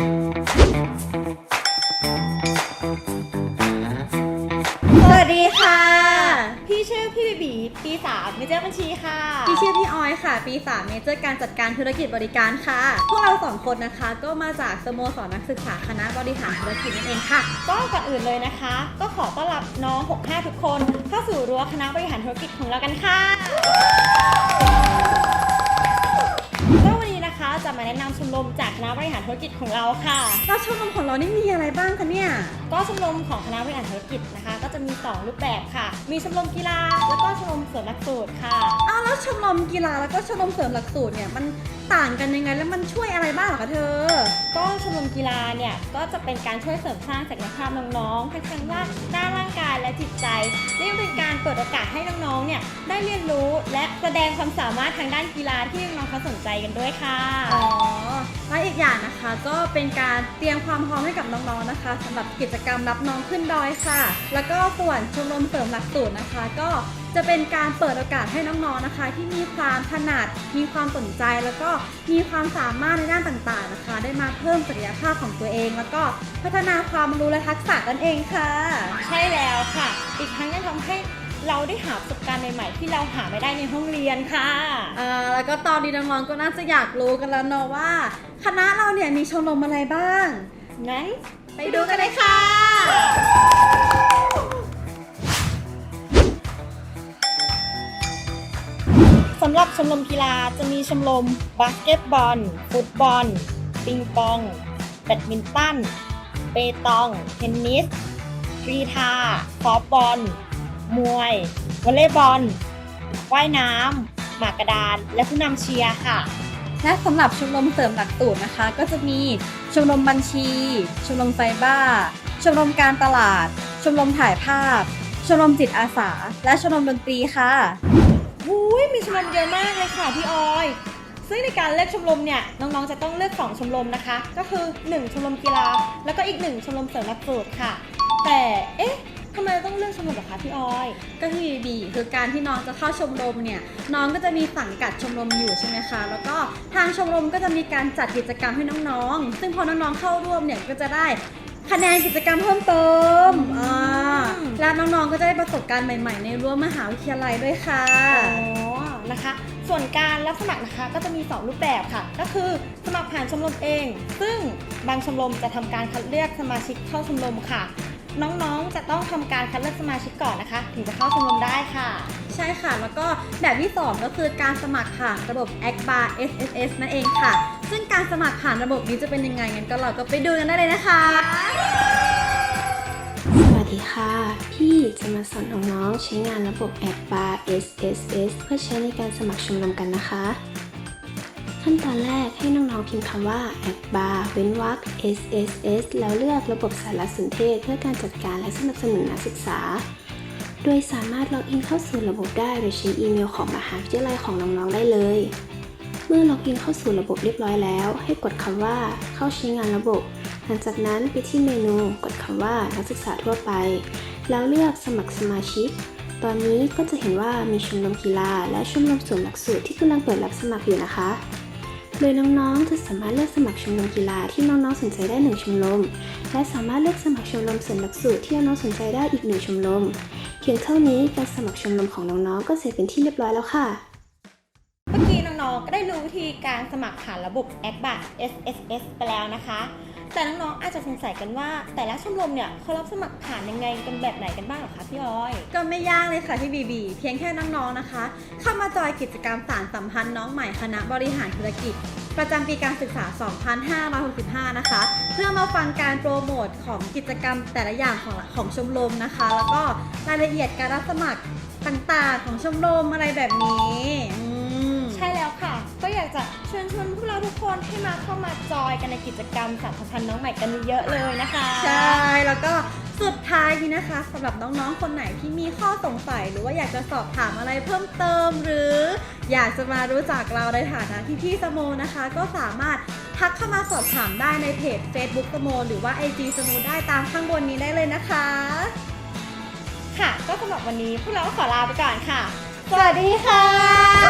สวัสดีค่ะ พี่ชื่อพี่บีบีปีสามเมเจอร์บัญชีค่ะ พี่ชื่อพี่ออยค่ะ ปี3เมเจอร์การจัดการธุรกิจบริการค่ะ พวกเราสองคนนะคะ ก็มาจากสโมสรนักศึกษาคณะบริหารธุรกิจนั่นเองค่ะ ก็ก่อนอื่นเลยนะคะ ก็ขอต้อนรับน้อง 65 ทุกคน เข้าสู่รั้วคณะบริหารธุรกิจของเรากันค่ะก็วันนี้นะคะ จะมาแนะนำชมรมจากคณะบริหารธุรกิจของเราค่ะ แล้วชมรมของเรานี่มีอะไรบ้างคะเนี่ย ก็ชมรมของคณะบริหารธุรกิจนะคะ ก็จะมี 2 รูปแบบค่ะ มีชมรมกีฬาแล้วก็ชมรมเสริมหลักสูตรค่ะอ้าวแล้ว ชมรมกีฬาแล้วก็ชมรมเสริมหลักสูตรเนี่ยมันต่างกันยังไงแล้วมันช่วยอะไรบ้างเหรอคะเธอ ก็ชมรมกีฬาเนี่ยก็จะเป็นการช่วยเสริมสร้างศักยภาพน้องๆทั้งทางด้านด้านร่างกายและจิตใจและยังเป็นการเปิดโอกาสให้น้องๆเนี่ยได้เรียนรู้และแสดงความสามารถทางด้านกีฬาที่น้องๆเขาสนใจกันด้วยค่ะอ๋อ และอีกอย่างนะคะก็เป็นการเตรียมความพร้อมให้กับน้องๆนะคะสำหรับกิจกรรมรับน้องขึ้นดอยค่ะ แล้วก็ส่วนชมรมเสริมหลักสูตรนะคะ ก็จะเป็นการเปิดโอกาสให้น้องๆนะคะ ที่มีความถนัดมีความสนใจ แล้วก็มีความสามารถในด้านต่างๆนะคะ ได้มาเพิ่มศักยภาพของตัวเอง แล้วก็พัฒนาความรู้และทักษะกันเองค่ะ ใช่แล้วค่ะ อีกทั้งยังทำให้ เราได้หาประสบการณ์ใหม่ๆ ที่เราหาไม่ได้ในห้องเรียนค่ะอ่าแล้วก็ตอนนี้น้องๆก็น่าจะอยากรู้กันแล้วเนาะว่า คณะเราเนี่ยมีชมรมอะไรบ้าง งั้นไปดูกันเลยค่ะ สำหรับชมรมกีฬาจะมีชมรมบาสเกตบอล ฟุตบอล ปิงปอง แบดมินตัน เปตอง เทนนิสกรีฑาซอฟต์บอล มวยวอลเลย์บอลว่ายน้ำหมากกระดาน และผู้นำเชียร์ค่ะ และสำหรับชมรมเสริมหลักสูตรนะคะ ก็จะมีชมรมบัญชี ชมรมไซบ้า ชมรมการตลาด ชมรมถ่ายภาพ ชมรมจิตอาสา และชมรมดนตรีค่ะหูยมีชมรมเยอะมากเลยค่ะพี่ออย ซึ่งในการเลือกชมรมเนี่ยน้องๆจะต้องเลือก 2 ชมรมนะคะ ก็คือ 1 ชมรมกีฬา แล้วก็อีก 1 ชมรมเสริมหลักสูตรค่ะ แต่เอ๊ะ ทำไมเราต้องเลือกชมรมเหรอคะพี่ออย ก็คือบีคือการที่น้องจะเข้าชมรมเนี่ยน้องก็จะมีสังกัดชมรมอยู่ใช่ไหมคะ แล้วก็ทางชมรมก็จะมีการจัดกิจกรรมให้น้องๆ ซึ่งพอน้องๆเข้าร่วมเนี่ยก็จะได้คะแนนกิจกรรมเพิ่มเติมอ่าและน้องๆก็จะได้ประสบการณ์ใหม่ๆ ในรั้วมหาวิทยาลัยด้วยค่ะอ๋อนะคะ ส่วนการรับสมัครนะคะก็จะมี 2 รูปแบบค่ะ ก็คือสมัครผ่านชมรมเอง ซึ่งบางชมรมจะทำการคัดเลือกสมาชิกเข้าชมรมค่ะ น้องๆ จะต้องทำการคัดเลือกสมาชิกก่อนนะคะ ถึงจะเข้าชมรมได้ค่ะ ใช่ค่ะ แล้วก็แบบที่ 2 ก็คือการสมัครผ่านระบบ a c b a r SSS นั่นเองค่ะ ซึ่งการสมัครผ่านระบบนี้จะเป็นยังไงงั้นก็เราก็ไปดูกันได้เลยนะคะสวัสดีค่ะ พี่จะมาสอนน้องๆใช้งานระบบ a d b a r SSS เพื่อใช้ในการสมัครชมรมกันนะคะ ขั้นตอนแรกให้น้องๆพิมพ์คำว่า a d b a r เว้นวรรค SSS แล้วเลือกระบบสารสนเทศเพื่อการจัดการและสนับสนุนนักศึกษา โดยสามารถล็อกอินเข้าสู่ระบบได้โดยใช้อีเมลของมหาวิทยาลัยของน้องๆได้เลย เมื่อล็อกอินเข้าสู่ระบบเรียบร้อยแล้ว ให้กดคำว่าเข้าใช้งานระบบ หลังจากนั้นไปที่เมนูกดคำว่านักศึกษาทั่วไป แล้วเลือกสมัครสมาชิกตอนนี้ก็จะเห็นว่ามีชมรมกีฬาและชมรมส่วนหลักสูตรที่กำลังเปิดรับสมัครอยู่นะคะ โดยน้องๆจะสามารถเลือกสมัครชมรมกีฬาที่น้องๆสนใจได้หนึ่งชมรม และสามารถเลือกสมัครชมรมส่วนหลักสูตรที่น้องๆสนใจได้อีกหนึ่งชมรม เพียงเท่านี้การสมัครชมรมของน้องๆก็เสร็จเป็นที่เรียบร้อยแล้วค่ะ เมื่อกี้น้องๆก็ได้รู้วิธีการสมัครผ่านระบบ a c b a SSS ไปแล้วนะคะ แต่น้องๆ อาจจะสงสัยกันว่า แต่ละชมรมเนี่ยเขารับสมัครผ่านยังไงกันแบบไหนกันบ้างเหรอคะพี่ออย ก็ไม่ยากเลยค่ะที่บีบี เพียงแค่น้องๆ นะคะ เข้ามาจอยกิจกรรมสารสัมพันธ์น้องใหม่คณะบริหารธุรกิจ ประจำปีการศึกษา 2565 นะคะ เพื่อมาฟังการโปรโมทของกิจกรรมแต่ละอย่างของของชมรมนะคะ แล้วก็รายละเอียดการรับสมัครต่างๆ ของชมรมอะไรแบบนี้อืมใช่แล้วค่ะ นให้มาเข้ามาจอยกันในกิจกรรมสารสัมพันธ์น้องใหม่กันเยอะๆเลยนะคะใช่แล้วก็สุดท้ายนี้นะคะสำหรับน้องๆ คนไหนที่มีข้อสงสัย หรือว่าอยากจะสอบถามอะไรเพิ่มเติม หรืออยากจะมารู้จักเราในฐานะที่พี่สโมนะคะ ก็สามารถทักเข้ามาสอบถามได้ในเพจ Facebook สโมหรือว่า IG สโมได้ตามข้างบนนี้ได้เลยนะคะ ค่ะ ก็สำหรับวันนี้พวกเราก็ขอลาไปก่อนค่ะ สวัสดีค่ะ